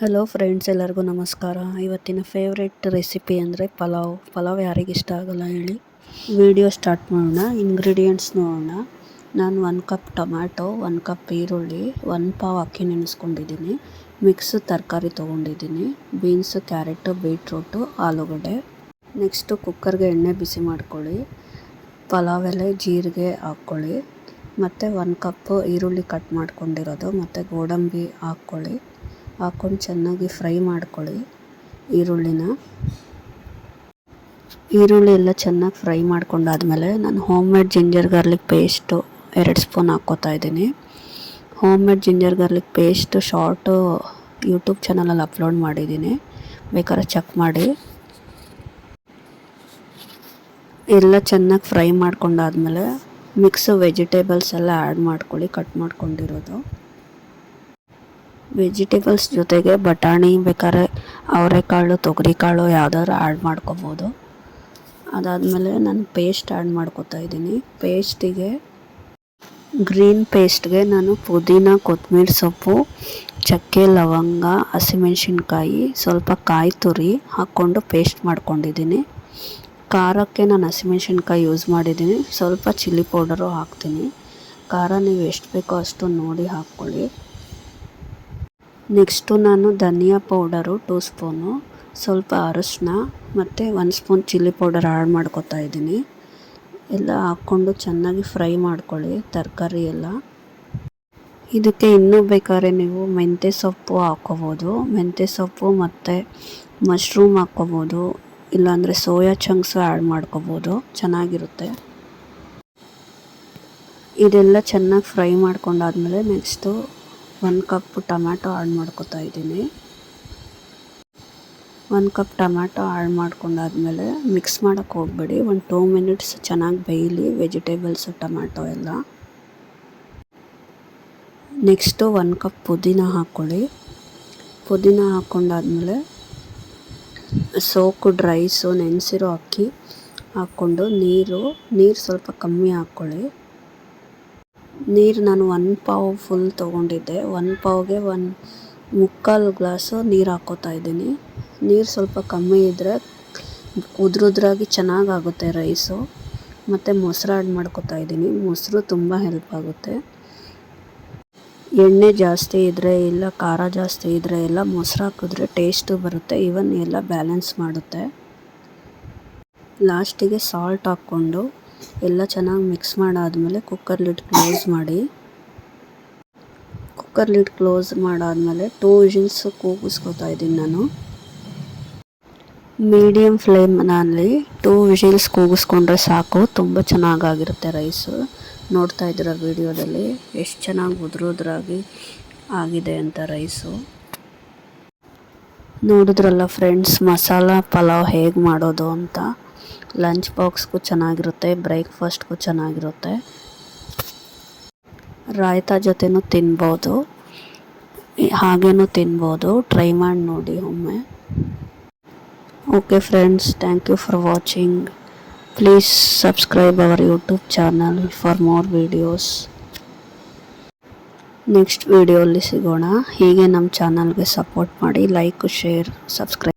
Hello friends ಎಲ್ಲರಿಗೂ ನಮಸ್ಕಾರ. ಇವತ್ತಿನ ಫೇವ್ರೆಟ್ ರೆಸಿಪಿ ಅಂದರೆ ಪಲಾವ್. ಪಲಾವ್ ಯಾರಿಗೆ ಇಷ್ಟ ಆಗಲ್ಲ ಹೇಳಿ. ವಿಡಿಯೋ ಸ್ಟಾರ್ಟ್ ಮಾಡೋಣ. ಇಂಗ್ರೀಡಿಯೆಂಟ್ಸ್ ನೋಡೋಣ. ನಾನು one cup tomato one cup ಈರುಳ್ಳಿ ಒನ್ ಪಾವ್ ಅಕ್ಕಿ ನೆನೆಸ್ಕೊಂಡಿದ್ದೀನಿ. ಮಿಕ್ಸ್ ತರಕಾರಿ ತೊಗೊಂಡಿದ್ದೀನಿ. ಬೀನ್ಸು ಕ್ಯಾರೆಟು ಬೀಟ್ರೂಟು ಆಲೂಗಡ್ಡೆ. ನೆಕ್ಸ್ಟು ಕುಕ್ಕರ್ಗೆ ಎಣ್ಣೆ ಬಿಸಿ ಮಾಡ್ಕೊಳ್ಳಿ. ಪಲಾವ್ ಎಲೆ, ಜೀರಿಗೆ ಹಾಕ್ಕೊಳ್ಳಿ. ಮತ್ತು ಒಂದು ಕಪ್ ಈರುಳ್ಳಿ ಕಟ್ ಮಾಡ್ಕೊಂಡಿರೋದು. ಮತ್ತು ಗೋಡಂಬಿ ಹಾಕ್ಕೊಳ್ಳಿ. ಹಾಕ್ಕೊಂಡು ಚೆನ್ನಾಗಿ ಫ್ರೈ ಮಾಡ್ಕೊಳ್ಳಿ. ಈರುಳ್ಳಿನ. ಈರುಳ್ಳಿ ಎಲ್ಲ ಚೆನ್ನಾಗಿ ಫ್ರೈ ಮಾಡ್ಕೊಂಡಾದ್ಮೇಲೆ ನಾನು home made ginger garlic paste ಎರಡು ಸ್ಪೂನ್ ಹಾಕ್ಕೋತಾ ಇದ್ದೀನಿ. Home made ginger garlic paste short YouTube ಚಾನಲಲ್ಲಿ ಅಪ್ಲೋಡ್ ಮಾಡಿದ್ದೀನಿ. ಬೇಕಾದ್ರೆ ಚೆಕ್ ಮಾಡಿ. ಎಲ್ಲ ಚೆನ್ನಾಗಿ ಫ್ರೈ ಮಾಡ್ಕೊಂಡಾದ್ಮೇಲೆ ಮಿಕ್ಸ್ ವೆಜಿಟೇಬಲ್ಸ್ ಎಲ್ಲ ಆ್ಯಡ್ ಮಾಡ್ಕೊಳ್ಳಿ, ಕಟ್ ಮಾಡ್ಕೊಂಡಿರೋದು. ವೆಜಿಟೇಬಲ್ಸ್ ಜೊತೆಗೆ ಬಟಾಣಿ ಬೇಕಾದ್ರೆ ಅವರೆಕಾಳು ತೊಗರಿಕಾಳು ಯಾವ್ದಾದ್ರು ಆ್ಯಡ್ ಮಾಡ್ಕೋಬೋದು. ಅದಾದಮೇಲೆ ನಾನು ಪೇಸ್ಟ್ ಆ್ಯಡ್ ಮಾಡ್ಕೋತಾ ಇದ್ದೀನಿ. ಪೇಸ್ಟಿಗೆ ಗ್ರೀನ್ ಪೇಸ್ಟ್ಗೆ ನಾನು ಪುದೀನ ಕೊತ್ತಂಬರಿ ಸೊಪ್ಪು, ಚಕ್ಕೆ, ಲವಂಗ, ಹಸಿಮೆಣ್ಸಿನ್ಕಾಯಿ, ಸ್ವಲ್ಪ ಕಾಯಿ ತುರಿ ಹಾಕ್ಕೊಂಡು ಪೇಸ್ಟ್ ಮಾಡ್ಕೊಂಡಿದ್ದೀನಿ. ಖಾರಕ್ಕೆ ನಾನು ಹಸಿಮೆಣ್ಸಿನ್ಕಾಯಿ ಯೂಸ್ ಮಾಡಿದ್ದೀನಿ. ಸ್ವಲ್ಪ ಚಿಲ್ಲಿ ಪೌಡರು ಹಾಕ್ತೀನಿ. ಖಾರ ನೀವು ಎಷ್ಟು ಬೇಕೋ ಅಷ್ಟು ನೋಡಿ ಹಾಕ್ಕೊಳ್ಳಿ. ನೆಕ್ಸ್ಟು ನಾನು ಧನಿಯಾ ಪೌಡರು ಟೂ ಸ್ಪೂನು, ಸ್ವಲ್ಪ ಅರಶಿನ ಮತ್ತು ಒಂದು ಸ್ಪೂನ್ ಚಿಲ್ಲಿ ಪೌಡರ್ ಆ್ಯಡ್ ಮಾಡ್ಕೊತಾ ಇದ್ದೀನಿ. ಎಲ್ಲ ಹಾಕ್ಕೊಂಡು ಚೆನ್ನಾಗಿ ಫ್ರೈ ಮಾಡ್ಕೊಳ್ಳಿ, ತರಕಾರಿ ಎಲ್ಲ. ಇದಕ್ಕೆ ಇನ್ನೂ ಬೇಕಾದ್ರೆ ನೀವು ಮೆಂತ್ಯ ಸೊಪ್ಪು ಹಾಕ್ಕೋಬೋದು. ಮೆಂತ್ಯ ಸೊಪ್ಪು ಮತ್ತು ಮಶ್ರೂಮ್ ಹಾಕ್ಕೋಬೋದು, ಇಲ್ಲಾಂದರೆ ಸೋಯಾ ಚಂಕ್ಸು ಆ್ಯಡ್ ಮಾಡ್ಕೋಬೋದು. ಚೆನ್ನಾಗಿರುತ್ತೆ. ಇದೆಲ್ಲ ಚೆನ್ನಾಗಿ ಫ್ರೈ ಮಾಡ್ಕೊಂಡಾದ್ಮೇಲೆ ನೆಕ್ಸ್ಟು ಒಂದು ಕಪ್ ಟೊಮ್ಯಾಟೊ ಆಡ್ ಮಾಡ್ಕೊತಾ ಇದ್ದೀನಿ. ಒಂದು ಕಪ್ ಟೊಮ್ಯಾಟೊ ಆ್ಯಡ್ ಮಾಡ್ಕೊಂಡಾದ್ಮೇಲೆ ಮಿಕ್ಸ್ ಮಾಡೋಕ್ಕೆ ಹೋಗಬೇಡಿ. ಒಂದು ಟೂ ಮಿನಿಟ್ಸ್ ಚೆನ್ನಾಗಿ ಬೇಯಲಿ ವೆಜಿಟೇಬಲ್ಸ್ ಟೊಮ್ಯಾಟೊ ಎಲ್ಲ. ನೆಕ್ಸ್ಟು ಒಂದು ಕಪ್ ಪುದೀನ ಹಾಕ್ಕೊಳ್ಳಿ ಪುದೀನ ಹಾಕ್ಕೊಂಡಾದ್ಮೇಲೆ ಸೋಕು ಡ್ರೈಸು ನೆನೆಸಿರೋ ಅಕ್ಕಿ ಹಾಕ್ಕೊಂಡು ನೀರು ನೀರು ಸ್ವಲ್ಪ ಕಮ್ಮಿ ಹಾಕ್ಕೊಳ್ಳಿ ನೀರು ನಾನು ಒನ್ ಪಾವ್ ಫುಲ್ ತೊಗೊಂಡಿದ್ದೆ. ಒನ್ ಪಾವ್ಗೆ ಒನ್ ಮುಕ್ಕಾಲು ಗ್ಲಾಸು ನೀರು ಹಾಕ್ಕೋತಾ ಇದ್ದೀನಿ. ನೀರು ಸ್ವಲ್ಪ ಕಮ್ಮಿ ಇದ್ದರೆ ಉದ್ರುದ್ರಾಗಿ ಚೆನ್ನಾಗಾಗುತ್ತೆ ರೈಸು ಮತ್ತು ಮೊಸರು ಆ್ಯಡ್ ಮಾಡ್ಕೋತಾ ಇದ್ದೀನಿ. ಮೊಸರು ತುಂಬ ಹೆಲ್ಪ್ ಆಗುತ್ತೆ. ಎಣ್ಣೆ ಜಾಸ್ತಿ ಇದ್ದರೆ ಇಲ್ಲ, ಖಾರ ಜಾಸ್ತಿ ಇದ್ದರೆ ಎಲ್ಲ ಮೊಸರು ಹಾಕಿದ್ರೆ ಟೇಸ್ಟು ಬರುತ್ತೆ ಇವನ್ ಎಲ್ಲ ಬ್ಯಾಲೆನ್ಸ್ ಮಾಡುತ್ತೆ. ಲಾಸ್ಟಿಗೆ ಸಾಲ್ಟ್ ಹಾಕ್ಕೊಂಡು ಎಲ್ಲ ಚೆನ್ನಾಗಿ ಮಿಕ್ಸ್ ಮಾಡಾದಮೇಲೆ ಕುಕ್ಕರ್ ಲಿಡ್ ಕ್ಲೋಸ್ ಮಾಡಿ. ಕುಕ್ಕರ್ ಲಿಡ್ ಕ್ಲೋಸ್ ಮಾಡಾದಮೇಲೆ ಟೂ ವಿಷಲ್ಸ್ ಕೂಗಿಸ್ಕೊತಾ ಇದ್ದೀನಿ ನಾನು. ಮೀಡಿಯಮ್ ಫ್ಲೇಮ್ನಲ್ಲಿ ಟೂ ವಿಷಿಲ್ಸ್ ಕೂಗಿಸ್ಕೊಂಡ್ರೆ ಸಾಕು, ತುಂಬ ಚೆನ್ನಾಗಾಗಿರುತ್ತೆ ರೈಸು ನೋಡ್ತಾ ಇದ್ದೀರ ವಿಡಿಯೋದಲ್ಲಿ, ಎಷ್ಟು ಚೆನ್ನಾಗಿ ಉದ್ರುದ್ರಾಗಿ ಆಗಿದೆ ಅಂತ ರೈಸು ನೋಡಿದ್ರಲ್ಲ ಫ್ರೆಂಡ್ಸ್ ಮಸಾಲ ಪಲಾವ್ ಹೇಗೆ ಮಾಡೋದು ಅಂತ. ಲಂಚ್ ಬಾಕ್ಸ್ಗೂ ಚೆನ್ನಾಗಿರುತ್ತೆ, ಬ್ರೇಕ್ಫಾಸ್ಟ್ಗೂ ಚೆನ್ನಾಗಿರುತ್ತೆ. ರಾಯ್ತಾ ಜೊತೆನೂ ತಿನ್ಬೋದು. ಹಾಗೇನೂ ತಿನ್ಬೋದು. ಟ್ರೈ ಮಾಡಿ ನೋಡಿ ಒಮ್ಮೆ. Okay friends thank you for watching please subscribe our YouTube channel for more videos next ವೀಡಿಯೋಲ್ಲಿ ಸಿಗೋಣ. ಹೀಗೆ ನಮ್ಮ ಚಾನಲ್ಗೆ ಸಪೋರ್ಟ್ ಮಾಡಿ ಲೈಕ್ ಶೇರ್ ಸಬ್ಸ್ಕ್ರೈಬ್